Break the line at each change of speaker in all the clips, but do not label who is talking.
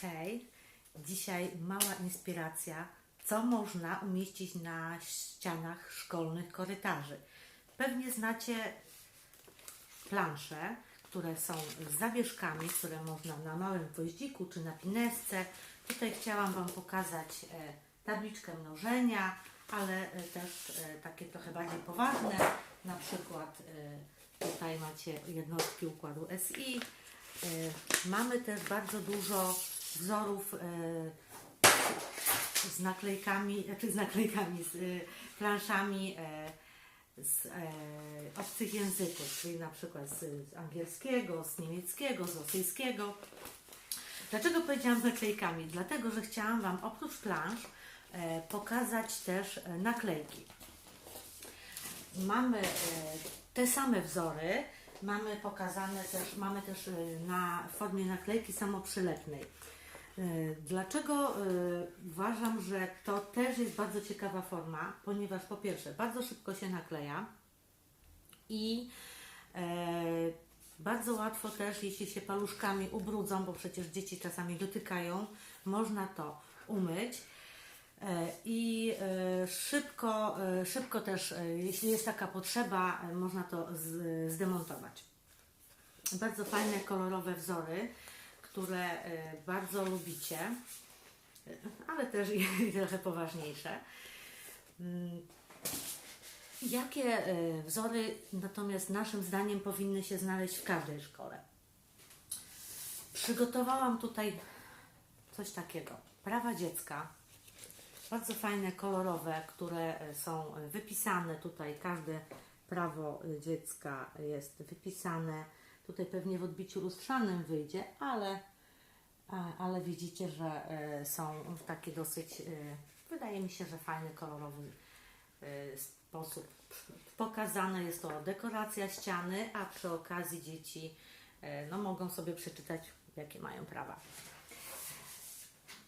Hej, dzisiaj mała inspiracja, co można umieścić na ścianach szkolnych korytarzy. Pewnie znacie plansze, które są z zawieszkami, które można na małym gwoździku czy na pinesce. Tutaj chciałam Wam pokazać e, tabliczkę mnożenia, ale e, też e, takie trochę bardziej poważne. Na przykład tutaj macie jednostki układu SI. Mamy też bardzo dużo wzorów e, z naklejkami, znaczy z naklejkami, z e, planszami e, z obcych języków, czyli na przykład z, z angielskiego, z niemieckiego, z rosyjskiego. Dlaczego powiedziałam z naklejkami? Dlatego, że chciałam Wam oprócz plansz pokazać też naklejki. Mamy te same wzory, mamy pokazane też, mamy też na formie naklejki samoprzylepnej. E, Dlaczego e, uważam, że to też jest bardzo ciekawa forma? Ponieważ po pierwsze, bardzo szybko się nakleja i e, bardzo łatwo też, jeśli się paluszkami ubrudzą, bo przecież dzieci czasami dotykają, można to umyć. I szybko, szybko też, jeśli jest taka potrzeba, można to zdemontować. Bardzo fajne, kolorowe wzory, które e, bardzo lubicie, e, ale też i trochę poważniejsze. Mm, Jakie e, wzory natomiast naszym zdaniem powinny się znaleźć w każdej szkole? Przygotowałam tutaj coś takiego. Prawa dziecka, bardzo fajne, kolorowe, które są wypisane. Tutaj każde prawo dziecka jest wypisane. Tutaj pewnie w odbiciu lustrzanym wyjdzie, ale, ale widzicie, że e, są w taki dosyć, e, wydaje mi się, że fajny, kolorowy e, sposób pokazane. Jest to dekoracja ściany, a przy okazji dzieci no, mogą sobie przeczytać, jakie mają prawa.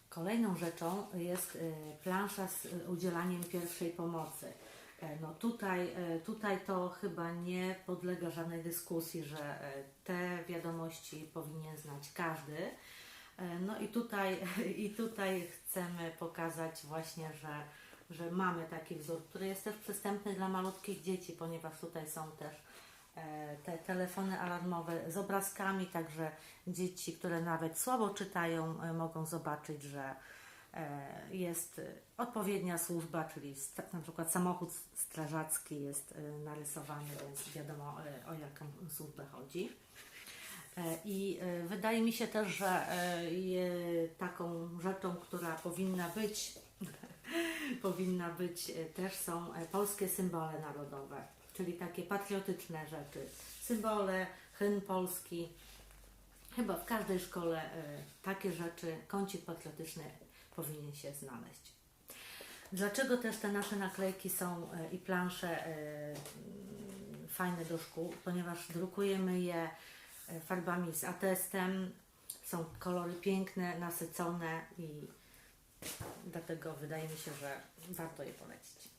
Kolejną rzeczą jest plansza z udzielaniem pierwszej pomocy. E, No tutaj, e, tutaj to chyba nie podlega żadnej dyskusji, że e, te wiadomości powinien znać każdy. No i tutaj, i tutaj chcemy pokazać właśnie, że, że mamy taki wzór, który jest też przystępny dla malutkich dzieci, ponieważ tutaj są też te telefony alarmowe z obrazkami, także dzieci, które nawet słabo czytają, mogą zobaczyć, że jest e, odpowiednia służba, czyli na przykład samochód strażacki jest e, narysowany, więc wiadomo e, o jaką służbę chodzi. E, I e, wydaje mi się też, że e, taką rzeczą, która powinna być, powinna być e, też są e, polskie symbole narodowe, czyli takie patriotyczne rzeczy. Symbole, hymn polski. Chyba w każdej szkole e, takie rzeczy, kącik patriotyczny powinien się znaleźć. Dlaczego też te nasze naklejki są e, i plansze e, fajne do szkół? Ponieważ drukujemy je e, farbami z atestem, są kolory piękne, nasycone i dlatego wydaje mi się, że warto je polecić.